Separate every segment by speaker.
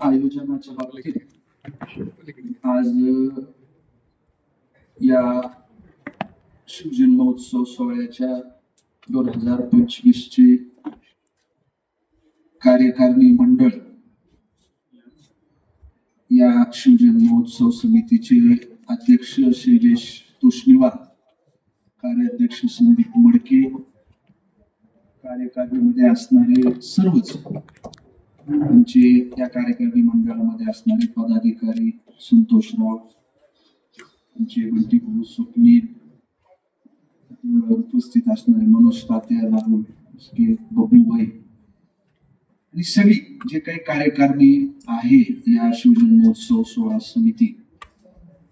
Speaker 1: आयोजनाच्या बाबतीत आज या शिवजन्मोत्सव सोहळ्याच्या दोन हजार पंचवीस चे कार्यकारिणी मंडळ या शिवजन्मोत्सव समितीचे अध्यक्ष शैलेश तुष्णीवार कार्याध्यक्ष संदीप मडके कार्यकारिणीमध्ये असणारे सर्वच आमचे या कार्यकारिणी मंडळामध्ये असणारे पदाधिकारी संतोषराव आमचे बंटी स्वप्नील उपस्थित असणारे मनोज तात्या राहुल के बबूबाई आणि सगळी जे काही कार्यकारिणी आहे या शिवजन्मोत्सव सोहळा समिती.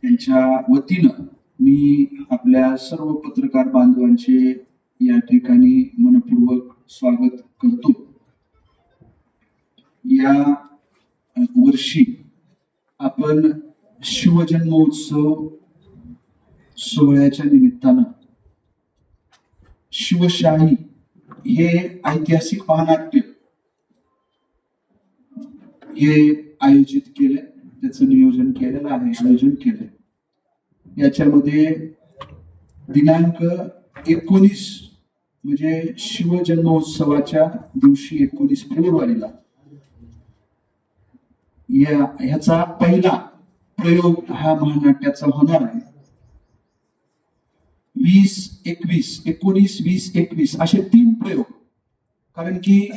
Speaker 1: त्यांच्या वतीनं मी आपल्या सर्व पत्रकार बांधवांचे या ठिकाणी मनपूर्वक स्वागत करतो. या वर्षी आपण शिवजन्मोत्सव सोहळ्याच्या निमित्तानं शिवशाही हे ऐतिहासिक महानाट्य हे आयोजित केलं त्याचं नियोजन केलेलं आहे आयोजन केलंय. याच्यामध्ये दिनांक एकोणीस म्हणजे शिवजन्मोत्सवाच्या दिवशी एकोणीस फेब्रुवारीला. या ह्याचा पहिला प्रयोग हा महानाट्याचा होणार आहे. वीस एकवीस एकोणीस वीस एकवीस असे तीन प्रयोग. कारण की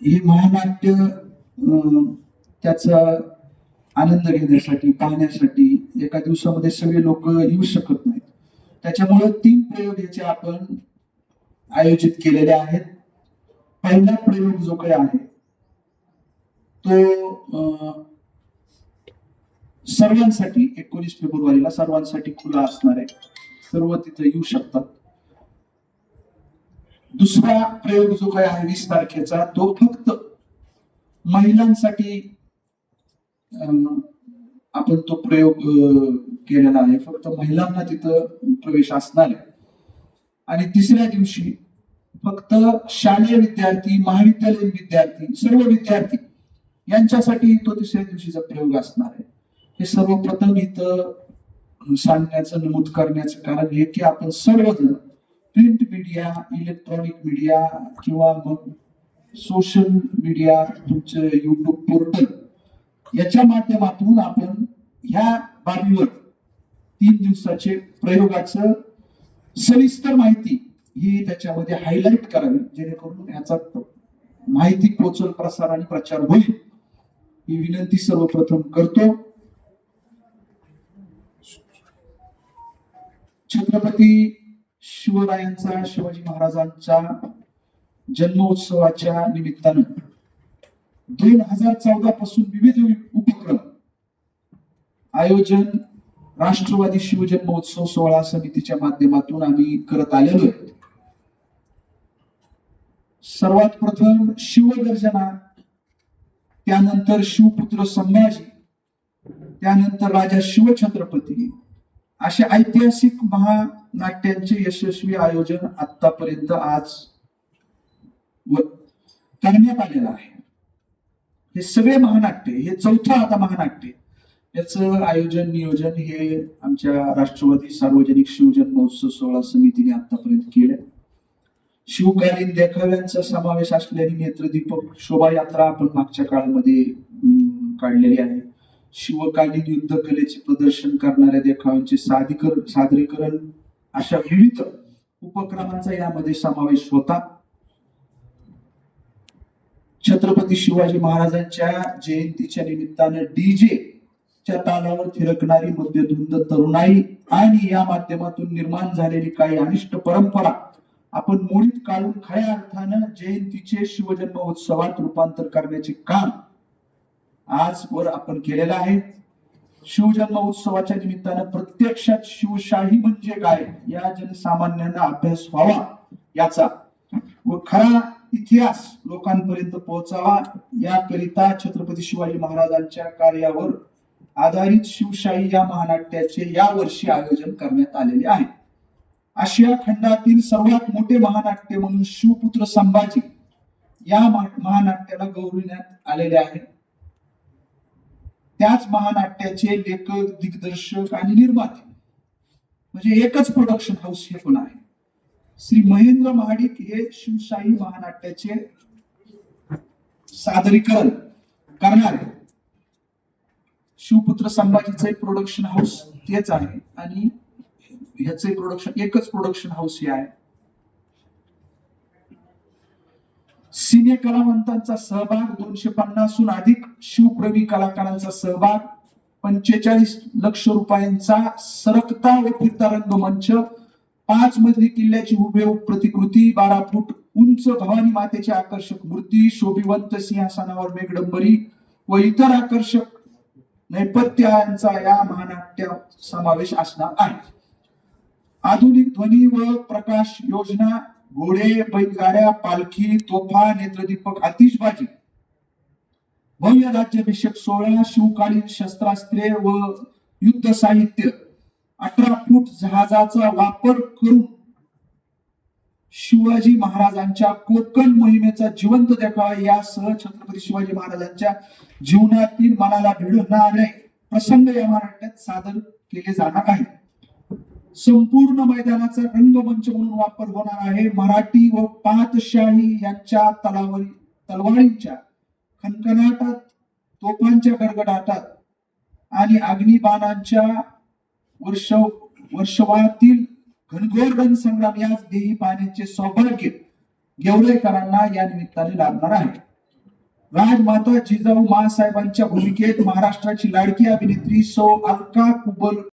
Speaker 1: हे महानाट्य अं, त्याचा आनंद घेण्यासाठी पाहण्यासाठी एका दिवसामध्ये सगळे लोक येऊ शकत नाहीत. त्याच्यामुळे तीन प्रयोग याचे आपण आयोजित केलेले आहेत. पहिला प्रयोग जो काही आहे तो अं, सर्वांसाठी एकोणीस फेब्रुवारीला सर्वांसाठी खुला असणार आहे. सर्व तिथे येऊ शकतात. दुसरा प्रयोग जो काही आहे वीस तारखेचा तो फक्त महिलांसाठी अं, आपण तो प्रयोग केलेला आहे. फक्त महिलांना तिथं प्रवेश असणार आहे. आणि तिसऱ्या दिवशी फक्त शालेय विद्यार्थी महाविद्यालयीन विद्यार्थी सर्व विद्यार्थी यांच्यासाठी तो तिसऱ्या दिवशीचा प्रयोग असणार आहे. हे सर्वप्रथम इथं सांगण्याचं नमूद करण्याचं कारण हे की आपण सर्वजण प्रिंट मीडिया इलेक्ट्रॉनिक मीडिया किंवा मग सोशल मीडिया तुमचं युट्यूब पोर्टल याच्या माध्यमातून आपण ह्या बाबीवर तीन दिवसाचे प्रयोगाचं सविस्तर माहिती ही त्याच्यामध्ये हायलाईट करावी जेणेकरून ह्याचा माहिती पोचल प्रसार आणि प्रचार होईल. ही विनंती सर्वप्रथम करतो. छत्रपती शिवरायांचा शिवाजी महाराजांचा जन्मोत्सवाच्या निमित्तानं दोन हजार चौदा पासून विविध उपक्रम. आयोजन राष्ट्रवादी शिवजन्मोत्सव सोहळा समितीच्या माध्यमातून आम्ही करत आलेलो आहे. सर्वात प्रथम शिवगर्जना त्यानंतर शिवपुत्र संभाजी त्यानंतर राजा शिवछत्रपती अशा ऐतिहासिक महानाट्यांचे यशस्वी आयोजन आतापर्यंत आज व- करण्यात आलेलं आहे. हे सगळे महानाट्य हे चौथं आता महानाट्य. याचं आयोजन नियोजन हे आमच्या राष्ट्रवादी सार्वजनिक शिवजन महोत्सव सोहळा समितीने आतापर्यंत केलं शिवकालीन देखाव्यांचा समावेश असलेली नेत्रदीपक शोभायात्रा आपण मागच्या काळामध्ये काढलेली आहे. शिवकालीन युद्ध कलेचे प्रदर्शन करणाऱ्या देखाव्यांचे सादरीकरण सादरीकरण अशा विविध उपक्रमांचा यामध्ये समावेश होता. छत्रपती शिवाजी महाराजांच्या जयंतीच्या निमित्तानं डीजे च्या तालावर थिरकणारी मध्यधुंद तरुणाई आणि या माध्यमातून निर्माण झालेली काही अनिष्ट परंपरा आपण मोडीत काढून खऱ्या अर्थानं जयंतीचे शिवजन्मोत्सवात रूपांतर करण्याचे काम आजवर आपण केलेलं आहे. शिवजन्म उत्सवाच्या निमित्तानं प्रत्यक्षात शिवशाही म्हणजे काय? या जनसामान्यांना अभ्यास व्हावा याचा व खरा इतिहास लोकांपर्यंत पोहोचावा याकरिता छत्रपती शिवाजी महाराजांच्या कार्यावर आधारित शिवशाही या महानाट्याचे या वर्षी आयोजन करण्यात आलेले आहे. आशिया खंडातील सर्वात मोठे महानाट्य म्हणून शिवपुत्र संभाजी या महानाट्याला गौरविण्यात आलेले आहे. त्याच महानाट्याचे लेखक दिग्दर्शक आणि निर्माते. म्हणजे एकच प्रोडक्शन हाऊस हे पण आहे. श्री महेंद्र महाडिक हे शिवशाही महानाट्याचे सादरीकरण करणार शिवपुत्र संभाजीचं एक प्रोडक्शन हाऊस तेच आहे आणि ह्याचे प्रोडक्शन एकच प्रोडक्शन हाऊस हे आहे. सिने कलावंतांचा सहभाग दोनशे पन्नासहून अधिक शिवप्रेमी कलाकारांचा सहभाग पंचेचाळीस लक्ष रुपयांचा सरकता व फिरता रंगमंच पाच मजली किल्ल्याची हुबेहूब प्रतिकृती बारा फूट उंच भवानी मातेची आकर्षक मूर्ती शोभिवंत सिंहासनावर मेघडंबरी व इतर आकर्षक नैपथ्यांचा या महानाट्य समावेश असणार आहे. आधुनिक ध्वनी व प्रकाश योजना घोडे बैलगाड्या पालखी तोफा नेत्रदीपक आतिषबाजी. भव्य राज्याभिषेक सोहळा शिवकालीन शस्त्रास्त्रे व युद्ध साहित्य. अठरा फूट जहाजाचा वापर करून शिवाजी महाराजांच्या कोकण मोहिमेचा जिवंत देखावा यासह छत्रपती शिवाजी महाराजांच्या जीवनातील मनाला भिडणारे प्रसंग या महाराष्ट्रात सादर केले जाणार आहेत. संपूर्ण मैदानाचा रंगमंच म्हणून वापर होणार आहे. मराठी व पातशाही यांच्या तलावरी तलवारींच्या खनखनाटात तोफांच्या गडगडाटात आणि अग्निबाणांच्या वर्ष वर्षवायातील घनघोर रणसंग्राम याच देही पाहण्याचे सौभाग्य गेवलेकरांना या निमित्ताने लाभणार आहे. राजमाता जिजाऊ मासाहेबांच्या भूमिकेत महाराष्ट्राची लाडकी अभिनेत्री सौ अलका कुबल